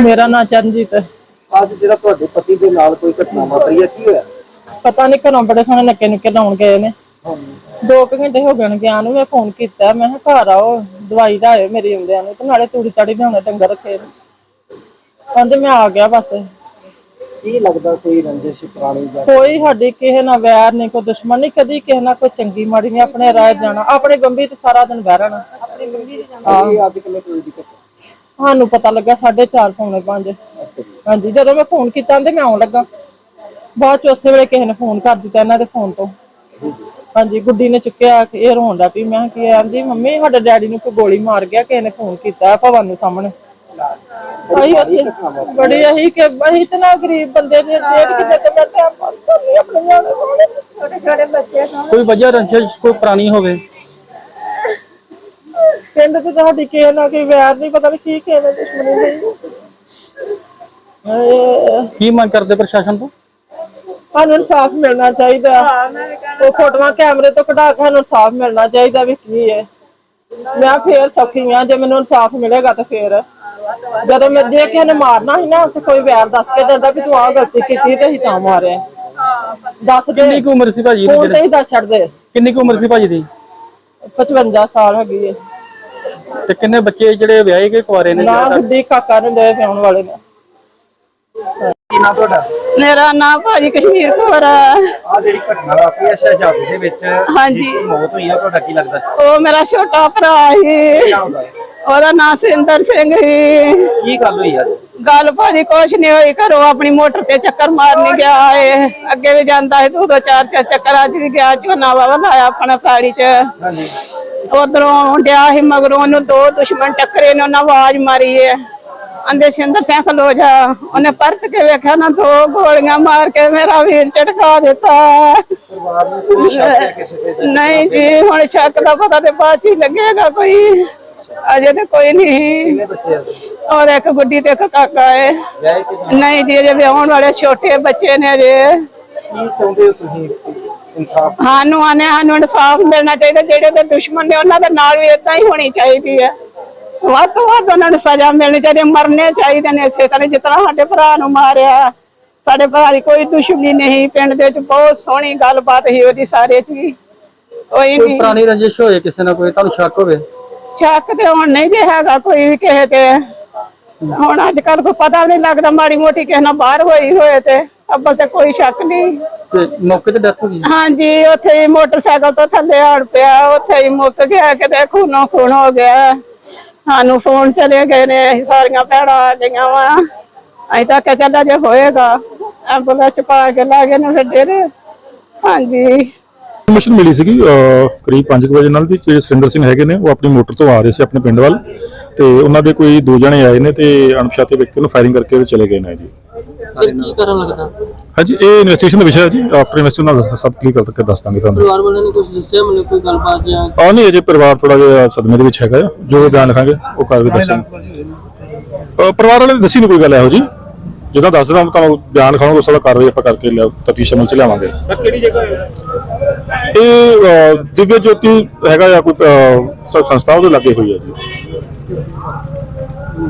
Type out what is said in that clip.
ਮੇਰਾ ਨਾਂ ਚਰਨਜੀਤ ਹੈ। ਅੱਜ ਜਿਹੜਾ ਤੁਹਾਡੇ ਪਤੀ ਦੇ ਨਾਲ ਕੋਈ ਘਟਨਾ ਵਾਪਰੀ ਹੈ ਕੀ ਹੋਇਆ? ਪਤਾ ਨਹੀਂ ਘਰੋਂ ਬੜੇ ਸੋਹਣੇ ਨੱਕੇ ਨੁੱਕੇ ਲਾਉਣ ਗਏ ਨੇ। ਦੋ ਕੁ ਘੰਟੇ ਹੋ ਗਏ ਨੇ ਗਿਆ ਨੂੰ ਮੈਂ ਫੋਨ ਕੀਤਾ ਮੈਂ ਕਿਹਾ ਘਰ ਆਓ ਦਵਾਈ ਦਾ ਆਇਓ ਮੇਰੀ ਹੁੰਦਿਆਂ ਨੂੰ ਤੇ ਨਾਲੇ ਤੂੜੀ ਤਾੜੀ ਲਿਆਉਣੇ ਡੰਗਰ ਰੱਖੇ ਨੇ। ਕਹਿੰਦੇ ਮੈਂ ਆ ਗਿਆ ਬਸ। ਕੀ ਲੱਗਦਾ ਕੋਈ ਰੰਜਿਸ਼ ਪੁਰਾਣੀ ਜਾਂ ਕੋਈ ਸਾਡੀ ਕਿਸੇ ਨਾਲ ਵੈਰ ਨਹੀਂ ਕੋਈ ਦੁਸ਼ਮਣ ਨਹੀਂ ਕਦੀ ਕਿਸੇ ਨਾਲ ਕੋਈ ਚੰਗੀ ਮਾੜੀ ਨਹੀਂ ਆਪਣੇ ਰਾਹ ਜਾਣਾ। ਆਪਣੇ ਬੰਬੀ ਤੇ ਸਾਰਾ ਦਿਨ ਬਹਿ ਰਹਿਣਾ। ਆਪਣੀ ਬੰਬੀ ਤੇ ਜਾਣਾ। ਇਹ ਅੱਜ ਕਿੰਨੇ ਕੋਈ ਦਿੱਕਤ? ਸਾਨੂੰ ਪਤਾ ਲੱਗਾ 4:30 ਪੌਣੇ 5 ਅੱਛਾ ਜੀ। ਹਾਂਜੀ ਜਦੋਂ ਮੈਂ ਫੋਨ ਕੀਤਾ ਕਹਿੰਦੇ ਮੈਂ ਆਉਣ ਲੱਗਾ। ਬਾਅਦ ਚ ਉਸੇ ਵੇਲੇ ਕਿਸੇ ਨੇ ਫੋਨ ਕਰ ਦਿੱਤਾ ਇਹਨਾਂ ਦੇ ਫੋਨ ਤੋਂ। ਹਾਂਜੀ ਗੁੱਡੀ ਨੇ ਚੁੱਕਿਆ ਕਿ ਇਹ ਰੋਣ ਦਾ ਵੀ ਮੈਂ ਕੀ ਆਂਦੀ ਮੰਮੀ ਸਾਡੇ ਡੈਡੀ ਨੂੰ ਕੋਈ ਗੋਲੀ ਮਾਰ ਗਿਆ ਕਿਸੇ ਨੇ ਫੋਨ ਕੀਤਾ ਭਵਨ ਨੂੰ ਸਾਹਮਣੇ। ਆਈ ਅਸੀਂ ਬੜੀ ਅਹੀ ਕਿ ਅਹੀ ਤੇ ਨਾ ਗਰੀਬ ਬੰਦੇ ਨੇ ਡੇਢ ਕਿਤੇ ਤੇ ਮੈਂ ਟਾਈਮ ਪਾਸ ਕਰਨੀ ਆਪਣੇ ਨਿਆਣੇ ਛੋਟੇ ਛੋਟੇ ਬੱਚੇ ਕੋਈ ਵਜ੍ਹਾ ਰੰਜਿਸ਼ ਕੋਈ ਪੁਰਾਣੀ ਹੋਵੇ। ਪਿੰਡ ਤੇ ਤੁਹਾਡੀ ਕਿਸੇ ਨਾਲ ਕੋਈ ਵੈਰ ਨਹੀਂ ਪਤਾ ਨਹੀਂ ਕੀ ਕਿਸੇ ਨਾਲ ਦੁਸ਼ਮਣੀ ਨਹੀਂ ਕੀ ਮੰਗ ਕਰਦੇ ਪ੍ਰਸ਼ਾਸਨ ਤੋਂ? ਸਾਨੂੰ ਇਨਸਾਫ ਮਿਲਣਾ ਚਾਹੀਦਾ। ਉਹ ਫੋਟੋਆਂ ਕੈਮਰੇ ਤੋਂ ਕਢਾ ਕੇ ਸਾਨੂੰ ਇਨਸਾਫ ਮਿਲਣਾ ਚਾਹੀਦਾ ਵੀ ਕੀ ਹੈ। ਮੈਂ ਫੇਰ ਸੌਖੀ ਆ ਜੇ ਮੈਨੂੰ ਇਨਸਾਫ ਮਿਲੇਗਾ ਤਾਂ ਫੇਰ। ਜਦੋਂ ਮੈਂ ਜੇ ਕਿਸੇ ਨੇ ਮਾਰਨਾ ਸੀ ਨਾ ਤੇ ਕੋਈ ਵੈਰ ਦੱਸ ਕੇ ਦਿੰਦਾ ਵੀ ਤੂੰ ਆਹ ਗਲਤੀ ਕੀਤੀ ਤੇ ਅਸੀਂ ਤਾਂ ਮਾਰਿਆ। ਦੱਸ ਦੇ। ਕਿੰਨੀ ਕੁ ਉਮਰ ਸੀ ਭਾਜੀ ਦੀ ਫੋਨ ਤੇ ਹੀ ਦੱਸ ਛੱਡ ਦੇ। ਕਿੰਨੀ ਕੁ ਉਮਰ ਸੀ ਭਾਜੀ ਦੀ? 55 ਸਾਲ ਹੈਗੀ ਹੈ। ਤੇ ਕਿੰਨੇ ਬੱਚੇ ਜਿਹੜੇ ਵਿਆਹੇ ਗਏ ਕੁਆਰੇ ਨੇ? ਨਾ ਗੁੱਡੀ ਕਾਕਾ ਨੇ ਦੇ ਪਿਆਉਣ ਵਾਲੇ ਨੇ। ਕੀ ਨਾ ਤੁਹਾਡਾ? ਮੇਰਾ ਨਾਮ ਭਾਜੀ ਕਸ਼ਮੀਰ ਕੌਰ ਆ। ਆ ਜਿਹੜੀ ਘਟਨਾ ਵਾਪਰੀ ਹੈ ਸ਼ਹਿਜ਼ਾਦੇ ਦੇ ਵਿੱਚ ਹਾਂਜੀ। ਮੌਤ ਹੋਈ ਹੈ ਤੁਹਾਡਾ ਕੀ ਲੱਗਦਾ? ਉਹ ਮੇਰਾ ਛੋਟਾ ਭਰਾ ਸੀ। ਉਹਦਾ? ਨਾਮ ਸਿੰਦਰ ਸਿੰਘ ਸੀ। ਕੀ ਗੱਲ ਹੋਈ ਅੱਜ ਗੱਲ ਭਾਜੀ ਕੁਛ ਨਹੀਂ ਹੋਈ ਘਰੋਂ ਆਪਣੀ ਮੋਟਰ ਤੇ ਚੱਕਰ ਮਾਰਨ ਗਿਆ ਏ। ਅੱਗੇ ਵੀ ਜਾਂਦਾ ਹੈ ਦੋ ਦੋ ਚਾਰ ਚਾਰ ਚੱਕਰ ਅੱਜ ਵੀ ਗਿਆ ਝੋਨਾ ਵਾਵਾ ਲਾਇਆ ਆਪਣਾ ਫਾੜੀ ਚ। ਹਾਂਜੀ। ਉਧਰੋਂ ਡਿਆ ਸੀ ਮਗਰੋਂ ਉਹਨੂੰ ਦੋ ਦੁਸ਼ਮਣ ਟੱਕਰੇ ਨੇ ਉਹਨਾਂ ਆਵਾਜ਼ ਮਾਰੀ ਏ। ਅੰਦੇ ਸਿੰਦਰ ਸਿੰਘ ਖਲੋ ਜਾ। ਉਹਨੇ ਪਰਤ ਕੇ ਵੇਖਿਆ ਨਾ ਦੋ ਗੋਲੀਆਂ ਮਾਰ ਕੇ ਮੇਰਾ ਵੀਰ ਝਟਕਾ ਦਿੱਤਾ। ਨਹੀਂ ਜੀ ਹੁਣ ਸ਼ੱਕ ਦਾ ਪਤਾ ਤੇ ਬਾਅਦ ਹੀ ਲੱਗੇਗਾ ਕੋਈ। ਅਜੇ ਤੇ ਕੋਈ ਨਹੀਂ। ਕਿੰਨੇ ਬੱਚੇ ਆ ਔਰ ਇੱਕ ਗੁੱਡੀ ਤੇ ਇੱਕ ਕਾਕਾ ਹੈ ਵਿਆਹ ਨਹੀਂ ਜੀ ਅਜੇ ਵਿਆਹਣ ਵਾਲੇ ਛੋਟੇ ਬੱਚੇ ਨੇ ਅਜੇ। ਕੀ ਚਾਹੁੰਦੇ ਹੋ ਤੁਸੀਂ ਇਨਸਾਫ ਸਾਨੂੰ ਆਨੇ ਸਾਨੂੰ ਇਨਸਾਫ ਮਿਲਣਾ ਚਾਹੀਦਾ। ਜਿਹੜੇ ਤੇ ਦੁਸ਼ਮਣ ਨੇ ਉਹਨਾਂ ਦੇ ਨਾਲ ਵੀ ਇਦਾਂ ਹੀ ਹੋਣੀ ਚਾਹੀਦੀ ਹੈ ਵੱਧ ਤੋਂ ਵੱਧ ਉਹਨਾਂ ਨੂੰ ਸਜ਼ਾ ਮਿਲਣੀ ਚਾਹੀਦੀ ਹੈ, ਮਰਨੇ ਚਾਹੀਦੇ ਨੇ ਇਸੇ ਤਰ੍ਹਾਂ ਜਿਸ ਤਰ੍ਹਾਂ ਸਾਡੇ ਭਰਾ ਨੂੰ ਮਾਰਿਆ। ਸਾਡੇ ਭਰਾ ਦੀ ਕੋਈ ਦੁਸ਼ਮਣੀ ਨਹੀਂ। ਪਿੰਡ ਦੇ ਵਿੱਚ ਬਹੁਤ ਸੋਹਣੀ ਗੱਲਬਾਤ ਸੀ ਉਹਦੀ ਸਾਰੇ ਚ ਹੀ। ਕੋਈ ਕੋਈ ਨਹੀਂ। ਪੁਰਾਣੀ ਰੰਜਿਸ਼ ਹੋਏ ਕਿਸੇ ਨਾਲ ਕੋਈ? ਤੁਹਾਨੂੰ ਸ਼ੱਕ ਹੋਵੇ? ਸ਼ੱਕ ਤੇ ਹੁਣ ਨਹੀਂ ਜੇ ਹੈਗਾ ਕੋਈ ਵੀ ਕਿਸੇ ਤੇ। ਹੁਣ ਅੱਜ ਕੱਲ ਕੋਈ ਪਤਾ ਨਹੀਂ ਲੱਗਦਾ ਮਾੜੀ ਮੋਟੀ ਕਿਸੇ ਨਾਲ ਬਾਹਰ ਹੋਈ ਹੋਏ ਤੇ ਅੱਬਲ ਤੇ ਕੋਈ ਸ਼ੱਕ ਨਹੀਂ। ਤੇ ਮੌਕੇ ਤੇ ਡੈਥ ਹੋ ਗਈ? ਹਾਂਜੀ ਉੱਥੇ ਹੀ ਮੋਟਰਸਾਈਕਲ ਤੋਂ ਥੱਲੇ ਆੜ ਪਿਆ ਉੱਥੇ ਹੀ ਮੁੱਕ ਗਿਆ ਕਿਤੇ ਖੂਨੋ ਖੂਨ ਹੋ ਗਿਆ। ਸਾਨੂੰ ਫੋਨ ਚਲੇ ਗਏ ਨੇ ਅਸੀਂ ਸਾਰੀਆਂ ਭੈਣਾਂ ਆ ਗਈਆਂ ਵਾ। ਅਸੀਂ ਤਾਂ ਕਿ ਚੱਲ ਜੇ ਹੋਏਗਾ। ਐਂਬੂਲੈਂਸ ਚ ਪਾ ਕੇ ਲਾ ਗਏ ਨੇ ਫਿਰ ਡੇਰੇ। ਹਾਂਜੀ। ਇਨਫੋਰਮੇਸ਼ਨ ਮਿਲੀ ਸੀਗੀ ਕਰੀਬ 5 ਵਜੇ ਨਾਲ ਵੀ ਜਿਹੜੇ ਸੁਰਿੰਦਰ ਸਿੰਘ ਹੈਗੇ ਨੇ ਉਹ ਆਪਣੀ ਮੋਟਰ ਤੋਂ ਆ ਰਹੇ ਸੀ ਆਪਣੇ ਪਿੰਡ ਵੱਲ ਤੇ ਉਹਨਾਂ ਦੇ ਕੋਈ ਦੋ ਜਣੇ ਆਏ ਨੇ ਤੇ ਅਣਪਛਾਤੇ ਵਿਅਕਤੀ ਨੂੰ ਫਾਇਰਿੰਗ ਕਰਕੇ ਉਹ ਚਲੇ ਗਏ ਨੇ ਜੀ। ਕੀ ਕਰਨ ਲੱਗਦਾ? ਹਾਂਜੀ ਇਹ ਇਨਵੈਸਟੀਗੇਸ਼ਨ ਦਾ ਵਿਸ਼ਾ ਹੈ ਜੀ। ਆਫਟਰ ਇਨਵੈਸਟੀਗੇਸ਼ਨ ਨਾਲ ਸਭ ਕਲੀਅਰ ਕਰਕੇ ਦੱਸ ਦਾਂਗੇ ਤੁਹਾਨੂੰ। ਪਰਿਵਾਰ ਵਾਲਿਆਂ ਨੇ ਕੁਝ ਦੱਸਿਆ ਮੈਨੂੰ ਕੋਈ ਗੱਲਬਾਤ ਜਾਂ ਆ ਨਹੀਂ ਅਜੇ ਪਰਿਵਾਰ ਥੋੜਾ ਜਿਹਾ ਸਦਮੇ ਦੇ ਵਿੱਚ ਹੈਗਾ। ਜੋ ਬਿਆਨ ਲਿਖਾਂਗੇ ਉਹ ਕਰ ਵੀ ਦੱਸਾਂਗੇ ਪਰਿਵਾਰ ਵਾਲੇ ਨੇ ਦੱਸੀ ਨਹੀਂ ਕੋਈ ਗੱਲ ਇਹੋ ਜੀ। ਜਦੋਂ ਦੱਸ ਦਿੰਦਾ ਤੁਹਾਨੂੰ ਬਿਆਨ ਲਿਖਾਉਂਗਾ ਉਸ ਦਾ ਕਾਰਵਾਈ ਆਪਾਂ ਕਰਕੇ ਲਿਆ ਤਫਤੀਸ਼ ਅਮਲ ਚ ਲਿਆਵਾਂਗੇ। ਸਰ ਕਿਹੜੀ ਜਗ੍ਹਾ ਇਹ ਦਿਵਯ ਜੋਤੀ ਹੈਗਾ ਜਾਂ ਕੋਈ ਅਹ, ਸ- ਸੰਸਥਾ ਉਹਦੇ ਲੱਗੇ ਹੋਈ ਹੈ ਜੀ?